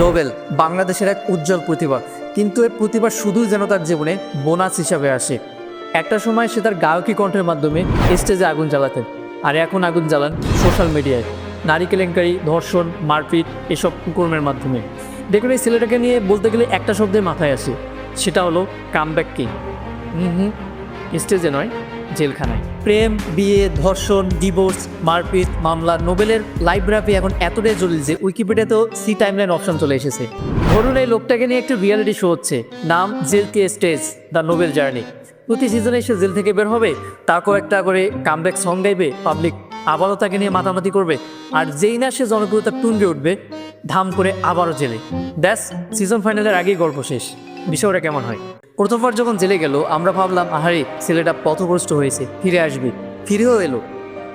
Nobel, বাংলাদেশের এক উজ্জ্বল প্রতিভা। কিন্তু এই প্রতিভা শুধুই যেন তার জীবনে বোনাস হিসাবে আসে। একটা সময় সে তার গায়কী কণ্ঠের মাধ্যমে স্টেজে আগুন জ্বালাতেন। আর এখন আগুন জ্বালান সোশ্যাল মিডিয়ায়। নারী কেলেঙ্কারি, ধর্ষণ, মারপিট এসব কুকর্মের মাধ্যমে। দেখুন, এই ছেলেটাকে নিয়ে বলতে গেলে একটা শব্দে মাথায় আসে। সেটা হলো কামব্যাক কিং হুম হুম। স্টেজে নয় জেলখানায়। প্রেম, বিয়ে, ধর্ষণ ডিভোর্স মারপিট, মামলা, নোবেলের লাইব্রেরি এখন এতটাই জরুরি যে উইকিপিডিয়াতেও সি টাইমলাইন অপশন চলে এসেছে। ধরুন এই লোকটাকে নিয়ে একটি রিয়ালিটি শো হচ্ছে। নাম জেল কে স্টেজ দ্য নোবেল জার্নি প্রতি সিজনে সে জেল থেকে বের হবে তাকেও একটা করে কামব্যাক সং গাইবে পাবলিক আবারও তাকে নিয়ে মাতামাতি করবে, আর যেই না সে জনপ্রিয়তা টুনবে উঠবে, ধাম করে আবারও জেলে। দ্যাস সিজন ফাইনালের আগেই গল্প শেষ। বিষয়টা কেমন হয়? প্রথমবার যখন জেলে গেল, আমরা ভাবলাম, আহারে, ছেলেটা পথভ্রষ্ট হয়েছে, ফিরে আসবে। ফিরেও এলো।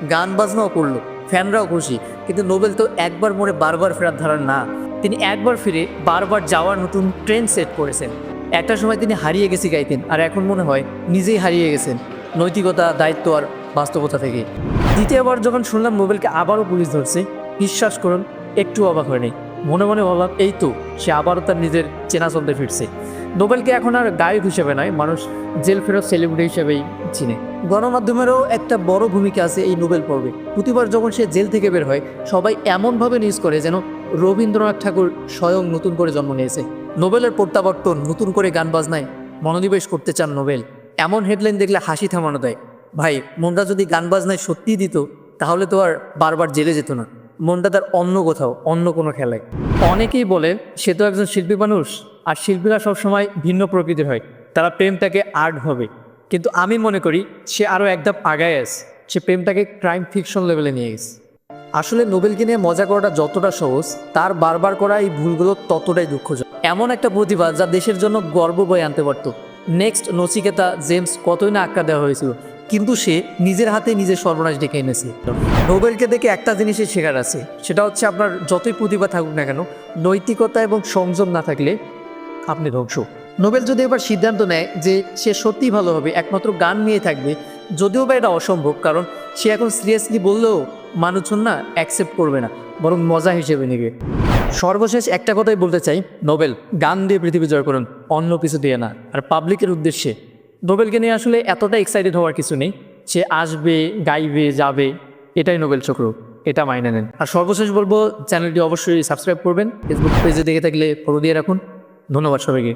গান বাজনাও করল, ফ্যানরাও খুশি, কিন্তু নোবেল তো একবার মরে বারবার ফেরার ধারণ না। তিনি একবার ফিরে, বারবার যাওয়ার নতুন ট্রেন সেট করেছেন। একটা সময় তিনি হারিয়ে গেছি গাইতেন, আর এখন মনে হয় নিজেই হারিয়ে গেছেন। নৈতিকতা, দায়িত্ব আর বাস্তবতা থেকে। দ্বিতীয়বার যখন শুনলাম নোবেলকে আবারও পুলিশ ধরছে, বিশ্বাস করুন, একটু অবাক হয়নি। মনে মনে ভাবলাম, এই তো, সে আবারও তার নিজের চেনা চলতে ফিরছে। নোবেলকে এখন আর গায়ক হিসেবে নয় মানুষ জেল ফেরত সেলিব্রিটি হিসেবেই চিনে। গণমাধ্যমেরও একটা বড় ভূমিকা আছে এই নোবেল পর্বে। প্রতিবার যখন সে জেল থেকে বের হয়, সবাই এমনভাবে নিউজ করে যেন রবীন্দ্রনাথ ঠাকুর স্বয়ং নতুন করে জন্ম নিয়েছে। নোবেলের প্রত্যাবর্তন, নতুন করে গান বাজনায় মনোনিবেশ করতে চান নোবেল। এমন হেডলাইন দেখলে হাসি থামানো দেয়। ভাই মনটা যদি গান বাজনায় সত্যিই দিত, তাহলে তো আর বারবার জেলে যেত না। মনটা তার অন্য কোথাও, অন্য কোনো খেলায়। অনেকেই বলে, সে তো একজন শিল্পী মানুষ। আর শিল্পীরা সবসময় ভিন্ন প্রকৃতির হয়। তারা প্রেমটাকে আর্ট হবে কিন্তু আমি মনে করি, সে আরও একধাপ আগায় আছে। সে প্রেমটাকে ক্রাইম ফিকশন লেভেলে নিয়ে গেছে। আসলে নোবেলকে নিয়ে মজা করাটা যতটা সহজ, তার বারবার করা এই ভুলগুলো ততটাই দুঃখজনক। এমন একটা প্রতিভা যা দেশের জন্য গর্ব বয়ে আনতে পারত। নেক্সট নচিকেতা জেমস কতই না আক্কা দেওয়া হয়েছিল, কিন্তু সে নিজের হাতে নিজের সর্বনাশ ডেকে এনেছে। নোবেলকে দেখে একটা জিনিসই শেখার আছে, সেটা হচ্ছে আপনার যতই প্রতিভা থাকুক না কেন, নৈতিকতা এবং সংযম না থাকলে আপনি ধ্বংস। নোবেল যদি এবার সিদ্ধান্ত নেয় যে সে সত্যিই ভালো হবে একমাত্র গান নিয়ে থাকবে, যদিও বা এটা অসম্ভব, কারণ সে এখন সিরিয়াসলি বললেও মানুষজন না অ্যাকসেপ্ট করবে না, বরং মজা হিসেবে নেবে। সর্বশেষ একটা কথাই বলতে চাই, নোবেল, গান দিয়ে পৃথিবী জয় করুন, অন্য কিছু দিয়ে না। আর পাবলিকের উদ্দেশ্যে, নোবেলকে নিয়ে আসলে এতটা এক্সাইটেড হওয়ার কিছু নেই, সে আসবে, গাইবে, যাবে, এটাই নোবেল চক্র, এটা মাইনে নেন। আর সর্বশেষ বলব, চ্যানেলটি অবশ্যই সাবস্ক্রাইব করবেন ফেসবুক পেজে দেখে থাকলে ফলো দিয়ে রাখুন। ধন্যবাদ সবাইকে।